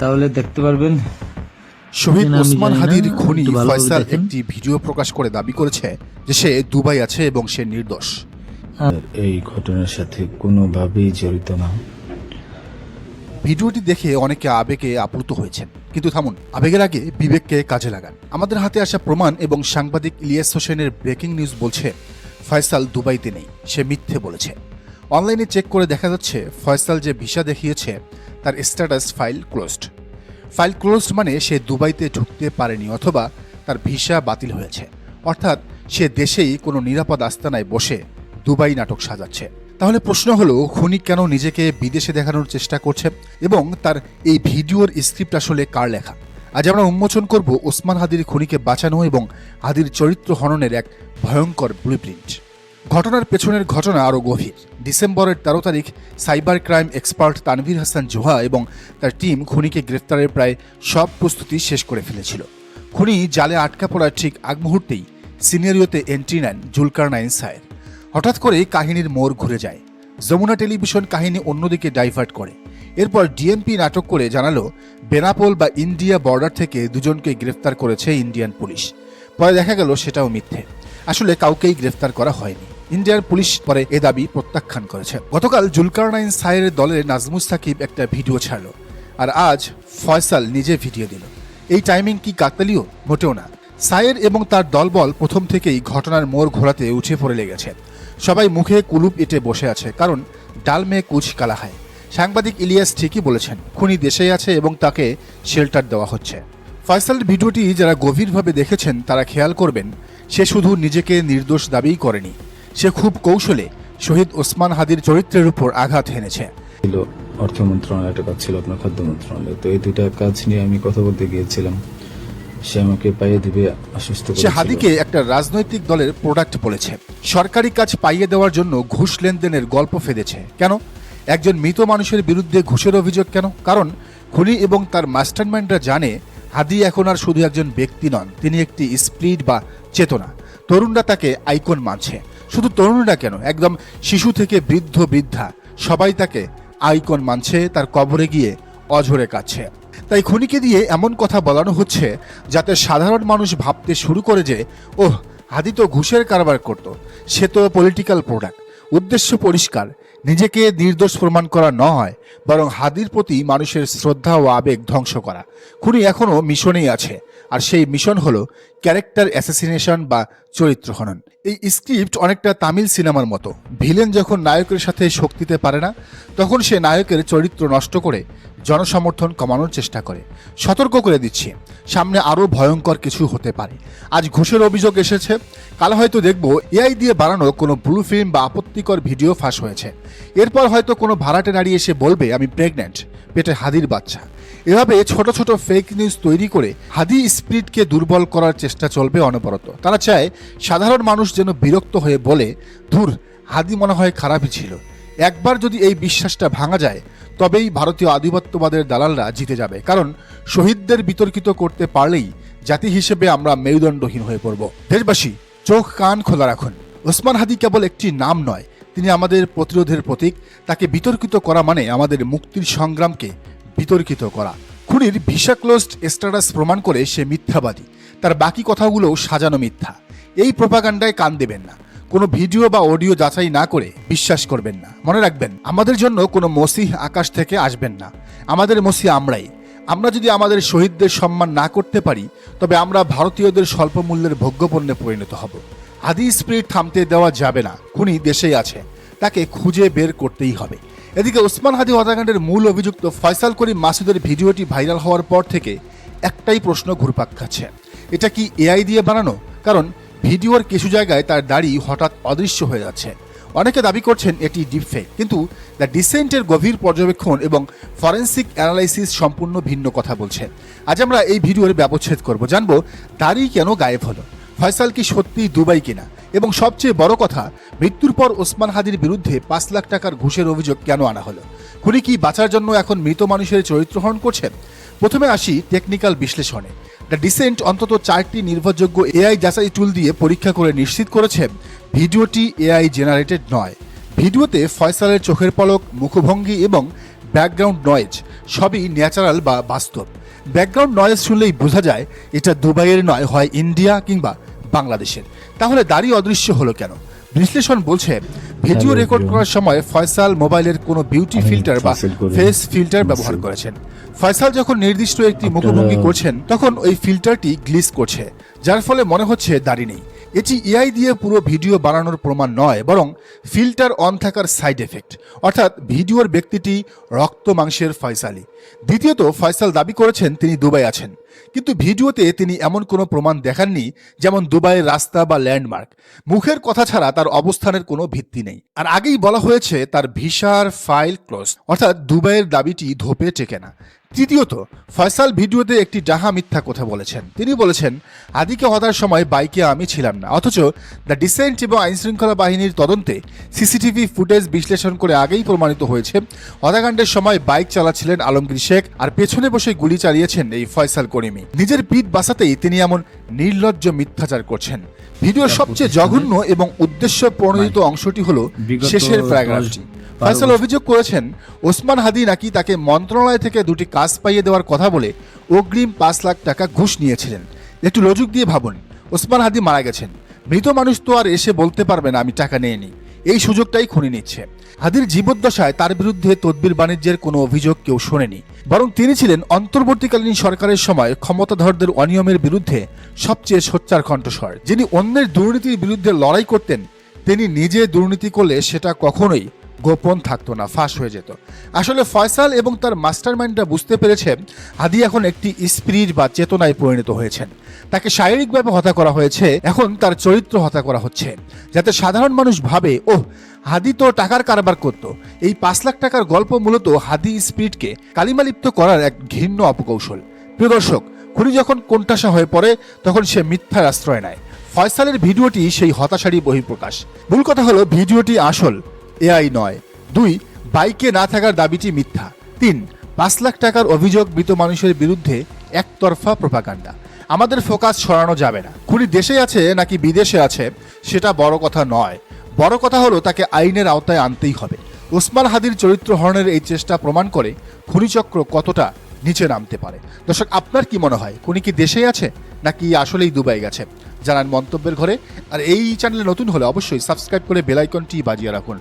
তাহলে দেখতে পারবেন। শহীদ ওসমান হাদির খনি ফয়সাল একটি ভিডিও প্রকাশ করে দাবি করেছে যে সে দুবাই আছে এবং সে নির্দোষ। এই ঘটনার সাথে কোনোভাবেই জড়িত না। ভিডিওটি দেখে অনেকে আবেগে আপ্লুত হয়েছেন। কিন্তু থামুন আবেগের আগে বিবেককে কাজে লাগান। আমাদের হাতে আসা প্রমাণ এবং সাংবাদিক ইলিয়াস হোসেনের ব্রেকিং নিউজ বলছে ফয়সাল দুবাইতে নেই সে মিথ্যে বলেছে। অনলাইনে চেক করে দেখা যাচ্ছে, ফয়সাল যে ভিসা দেখিয়েছে, তার status file closed. File closed মানে সে দুবাইতে ঢুকতে পারেনি অথবা তার ভিসা বাতিল হয়েছে। অর্থাৎ সে দেশেই কোনো নিরাপদ আস্তানায় বসে দুবাই নাটক সাজাচ্ছে। তাহলে প্রশ্ন হলো, খুনি কেন নিজেকে বিদেশে দেখানোর চেষ্টা করছে এবং তার এই ভিডিওর স্ক্রিপ্ট আসলে কার লেখা? আজ আমরা উন্মোচন করব ওসমান হাদির খুনিকে বাঁচানো এবং হাদির চরিত্র হননের এক ভয়ঙ্কর ব্লুপ্রিন্ট ঘটনার পেছনের ঘটনা আরও গভীর। ডিসেম্বরের তেরো তারিখ, cyber crime expert Tanvir Hasan Zoha এবং তার টিম খুনিকে গ্রেফতারের প্রায় সব প্রস্তুতি শেষ করে ফেলেছিল। খুনি জালে আটকা পড়ার ঠিক আগ মুহূর্তেই সিনিয়রিওতে এন্ট্রি নেন জুলকার নাইন সায়ের হঠাৎ করে কাহিনীর মোড় ঘুরে যায়। যমুনা টেলিভিশন কাহিনী অন্যদিকে ডাইভার্ট করে। এরপর ডিএমপি নাটক করে জানালো, বেনাপোল বা ইন্ডিয়া বর্ডার থেকে দুজনকে গ্রেফতার করেছে ইন্ডিয়ান পুলিশ। পরে দেখা গেল সেটাও মিথ্যে। আসলে কাউকেই গ্রেফতার করা হয়নি। ইন্ডিয়ার পুলিশ পরে এ দাবি প্রত্যাখ্যান করেছে। গতকাল জুলকারনাইন সায়ের দলের নাজমুস সাকিব একটা ভিডিও ছাড়লো আর আজ ফয়সাল নিজে ভিডিও দিল। এই টাইমিং কি কাকতালীয়? মোটেও না। সায়ের এবং তার দলবল প্রথম থেকেই ঘটনার মোড় ঘোরাতে উঠে পড়ে লেগেছে। সবাই মুখে কুলুপ এঁটে বসে আছে, কারণ ডাল মেয়ে কুচ কালা হয় সাংবাদিক ইলিয়াস ঠিকই বলেছেন, খুনি দেশেই আছে এবং তাকে শেল্টার দেওয়া হচ্ছে। ফয়সালের ভিডিওটি যারা গভীরভাবে দেখেছেন, তারা খেয়াল করবেন, সে শুধু নিজেকে নির্দোষ দাবিই করেনি। সে খুব কৌশলে শহীদ ওসমান হাদির চরিত্রের উপর আঘাত হেনেছে। ছিল অর্থ মন্ত্রণালয় একটা কাজ ছিল আপনার খাদ্য মন্ত্রণালয়। তো এই দুইটা কাজ নিয়ে আমি কথা বলতে গিয়েছিলাম। সে আমাকে পাইয়ে দিবে আশ্বস্ত সে হাদিকে একটা রাজনৈতিক দলের প্রোডাক্ট বলেছে। সরকারি কাজ পাইয়ে দেওয়ার জন্য ঘুষ লেনদেনের গল্প ফেলেছে কেন? একজন মৃত মানুষের বিরুদ্ধে ঘুষের অভিযোগ কেন? কারণ খুনি এবং তার মাস্টারমাইন্ডরা জানে হাদি এখন আর শুধু একজন ব্যক্তি নন তিনি একটি স্প্রিট বা চেতনা। তরুণরা তাকে আইকন মানছে। শুধু তরুণীরা কেন? একদম শিশু থেকে বৃদ্ধ বৃদ্ধা, সবাই তাকে আইকন মানছে, তার কবরে গিয়ে অঝরে কাছে তাই খুনিকে দিয়ে এমন কথা বলানো হচ্ছে যাতে সাধারণ মানুষ ভাবতে শুরু করে যে, ওহ, হাদি তো ঘুষের কারবার করত, সে তো পলিটিক্যাল প্রোডাক্ট উদ্দেশ্য পরিষ্কার, নিজেকে নির্দোষ প্রমাণ করা নয়, বরং হাদির প্রতি মানুষের শ্রদ্ধা ও আবেগ ধ্বংস করা। খুনি এখনও মিশনেই আছে। আর সেই মিশন হলো ক্যারেক্টার অ্যাসাসিনেশন বা চরিত্র হনন। এই স্ক্রিপ্ট অনেকটা তামিল সিনেমার মতো। ভিলেন যখন নায়কের সাথে শক্তিতে পারে না, তখন সে নায়কের চরিত্র নষ্ট করে জনসমর্থন কমানোর চেষ্টা করে। সতর্ক করে দিচ্ছি, সামনে আরও ভয়ঙ্কর কিছু হতে পারে। আজ ঘুষের অভিযোগ এসেছে, কাল হয়তো দেখব এআই দিয়ে বানানো কোনো ব্লু ফিল্ম বা আপত্তিকর ভিডিও ফাঁস হয়েছে। এরপর হয়তো কোনো ভাড়াটে নারী এসে বলবে, আমি প্রেগন্যান্ট পেটে হাদির বাচ্চা। এভাবে ছোট ছোট ফেক নিউজ তৈরি করে হাদি স্পিরিটকে দুর্বল করার চেষ্টা চলবে অনবরত। তারা চায় সাধারণ মানুষ যেন বিরক্ত হয়ে বলে, ধুর, হাদি মনে হয় খারাপই ছিল। একবার যদি এই বিশ্বাসটা ভাঙা যায়, তবেই ভারতীয় আধিপত্যবাদের দালালরা জিতে যাবে। কারণ শহীদদের বিতর্কিত করতে পারলেই জাতি হিসেবে আমরা মেরুদণ্ডহীন হয়ে পড়ব। দেশবাসী, চোখ কান খোলা রাখুন। ওসমান হাদি কেবল একটি নাম নয় তিনি আমাদের প্রতিরোধের প্রতীক। তাকে বিতর্কিত করা মানে আমাদের মুক্তির সংগ্রামকে বিতর্কিত করা। খুনির ভিসা ক্লোজড স্ট্যাটাস প্রমাণ করে সে মিথ্যাবাদী। তার বাকি কথাগুলোও সাজানো মিথ্যা। এই প্রপাগান্ডায় কান দেবেন না। কোনো ভিডিও বা অডিও যাচাই না করে বিশ্বাস করবেন না। মনে রাখবেন, আমাদের জন্য কোনো মসিহ আকাশ থেকে আসবেন না। আমাদের মসিহ আমরাই। আমরা যদি আমাদের শহীদদের সম্মান না করতে পারি, তবে আমরা ভারতীয়দের স্বল্প মূল্যের ভোগ্যপণ্যে পরিণত হব। হাদি স্পিরিট থামতে দেওয়া যাবে না। খুনি দেশেই আছে। তাকে খুঁজে বের করতেই হবে। এদিকে ওসমান হাদি হত্যাকাণ্ডের মূল অভিযুক্ত ফয়সাল করিম মাসুদের ভিডিওটি ভাইরাল হওয়ার পর থেকে একটাই প্রশ্ন ঘুরপাক খাচ্ছে। এটা কি এআই দিয়ে বানানো? কারণ ভিডিওর কিছু জায়গায় তার দাড়ি হঠাৎ অদৃশ্য হয়ে যাচ্ছে। অনেকে দাবি করছেন এটি ডিপফেক, কিন্তু দ্য ডিসেন্টের গভীর পর্যবেক্ষণ এবং ফরেন্সিক অ্যানালাইসিস সম্পূর্ণ ভিন্ন কথা বলছে। আজ আমরা এই ভিডিওর ব্যবচ্ছেদ করব। জানব দাড়ি কেন গায়েব হলো। ফয়সাল কি সত্যি দুবাই কিনা? এবং সবচেয়ে বড় কথা, মৃত্যুর পর ওসমান হাদির বিরুদ্ধে পাঁচ লাখ টাকার ঘুষের অভিযোগ কেন আনা হলো? খুনি কি বাঁচার জন্য এখন মৃত মানুষের চরিত্র হরণ করছেন? প্রথমে আসি টেকনিক্যাল বিশ্লেষণে। দ্য ডিসেন্ট অন্তত চারটি নির্ভরযোগ্য এআই যাচাই টুল দিয়ে পরীক্ষা করে নিশ্চিত করেছে ভিডিওটি এআই জেনারেটেড নয়। ভিডিওতে ফয়সালের চোখের পলক, মুখভঙ্গি এবং ব্যাকগ্রাউন্ড নয়েজ সবই ন্যাচারাল বা বাস্তব। ব্যাকগ্রাউন্ড নয়েজ শুনলেই বোঝা যায়, এটা দুবাইয়ের নয়, হয় ইন্ডিয়া কিংবা বাংলাদেশের। তাহলে দাড়ি অদৃশ্য হলো কেন? বিশ্লেষণ বলছে ভিডিও রেকর্ড করার সময় ফয়সাল মোবাইলের কোনো বিউটি ফিল্টার বা ফেস ফিল্টার ব্যবহার করেছেন। ফয়সাল যখন নির্দিষ্ট একটি মুখোমুখি মুখভঙ্গি করছেন তখন ওই ফিল্টারটি গ্লিস করছে যার ফলে মনে হচ্ছে দাড়ি নেই। এটি এআই দিয়ে পুরো ভিডিও বানানোর প্রমাণ নয়, বরং ফিল্টার অন থাকার সাইড এফেক্ট। অর্থাৎ ভিডিওর ব্যক্তিটি রক্ত মাংসের ফয়সালি। দ্বিতীয়ত, ফয়সাল দাবি করেছেন তিনি দুবাই আছেন। কিন্তু ভিডিওতে তিনি এমন কোনো প্রমাণ দেখাননি যেমন দুবাইয়ের রাস্তা বা ল্যান্ডমার্ক। মুখের কথা ছাড়া তার অবস্থানের কোনো ভিত্তি নেই। আর আগেই বলা হয়েছে তার ভিসার ফাইল ক্লোজ অর্থাৎ দুবাইয়ের দাবিটি ধোপে টেকে না। তৃতীয়ত ফয়সাল ভিডিওতে একটি ডাহা মিথ্যা কথা বলেছেন। তিনি বলেছেন আদিকে হতার সময় বাইকে আমি ছিলাম না। অথচ দ্য ডিসেন্ট এবং আইনশৃঙ্খলা বাহিনীর তদন্তে সিসিটিভি ফুটেজ বিশ্লেষণ করে আগেই প্রমাণিত হয়েছে হত্যাকাণ্ডের সময় বাইক চালাচ্ছিলেন আলমগীর শেখ আর পেছনে বসে গুলি চালিয়েছেন এই ফয়সাল করিমি নিজের পিঠ বাঁচাতেই তিনি এমন নির্লজ্জ মিথ্যাচার করছেন। ভিডিওর সবচেয়ে জঘন্য এবং উদ্দেশ্য প্রণোদিত অংশটি হল শেষের প্যারাগ্রাফটি। ফয়সাল অভিযোগ করেছেন ওসমান হাদি নাকি তাকে মন্ত্রণালয় থেকে দুটি কাজ পাইয়ে দেওয়ার কথা বলে অগ্রিম পাঁচ লাখ টাকা ঘুষ নিয়েছিলেন। একটু লজুক দিয়ে ভাবুন ওসমান হাদি মারা গেছেন। মৃত মানুষ তো আর এসে বলতে পারবে না আমি টাকা নিয়ে নিই এই সুযোগটাই খুনি নিচ্ছে। হাদির জীবদ্দশায় তার বিরুদ্ধে তদবির বাণিজ্যের কোনো অভিযোগ কেউ শোনেনি। বরং তিনি ছিলেন অন্তর্বর্তীকালীন সরকারের সময় ক্ষমতাধরদের অনিয়মের বিরুদ্ধে সবচেয়ে সোচ্চার কণ্ঠস্বর। যিনি অন্যের দুর্নীতির বিরুদ্ধে লড়াই করতেন তিনি নিজে দুর্নীতি করলে সেটা কখনোই গোপন থাকতো না, ফাঁস হয়ে যেত। আসলে ফয়সাল এবং তার মাস্টার মাস্টারমাইন্ডরা বুঝতে পেরেছে হাদি এখন একটি স্পিরিট বা চেতনায় পরিণত হয়েছেন। তাকে শারীরিকভাবে হত্যা করা হয়েছে, এখন তার চরিত্র হত্যা করা হচ্ছে। যাতে সাধারণ মানুষ ভাবে, ওহ হাদি তো টাকার কারবার করত। এই পাঁচ লাখ টাকার গল্প মূলত হাদি স্পিরিটকে কালিমালিপ্ত করার এক ঘৃণ্য অপকৌশল। প্রিয় দর্শক, খুনি যখন কোণঠাসা হয়ে পড়ে, তখন সে মিথ্যার আশ্রয় নেয়। ফয়সালের ভিডিওটি সেই হতাশারই বহিঃপ্রকাশ। মূল কথা হলো, ভিডিওটি আসল এআই নয়। দুই, বাইকে না থাকার দাবিটি মিথ্যা। তিন, পাঁচ লাখ টাকার অভিযোগ মৃত মানুষের বিরুদ্ধে একতরফা প্রপাগান্ডা। আমাদের ফোকাস সরানো যাবে না। খুনি দেশে আছে নাকি বিদেশে আছে, সেটা বড় কথা নয়। বড় কথা হলো তাকে আইনের আওতায় আনতেই হবে। ওসমান হাদির চরিত্র হরণের এই চেষ্টা প্রমাণ করে খুনিচক্র কতটা নিচে নামতে পারে। দর্শক, আপনার কি মনে হয়, খুনি কি দেশেই আছে, নাকি আসলেই দুবাই গেছে? জানান মন্তব্যের ঘরে। আর এই চ্যানেলে নতুন হলে অবশ্যই সাবস্ক্রাইব করে বেলাইকনটি বাজিয়ে রাখুন।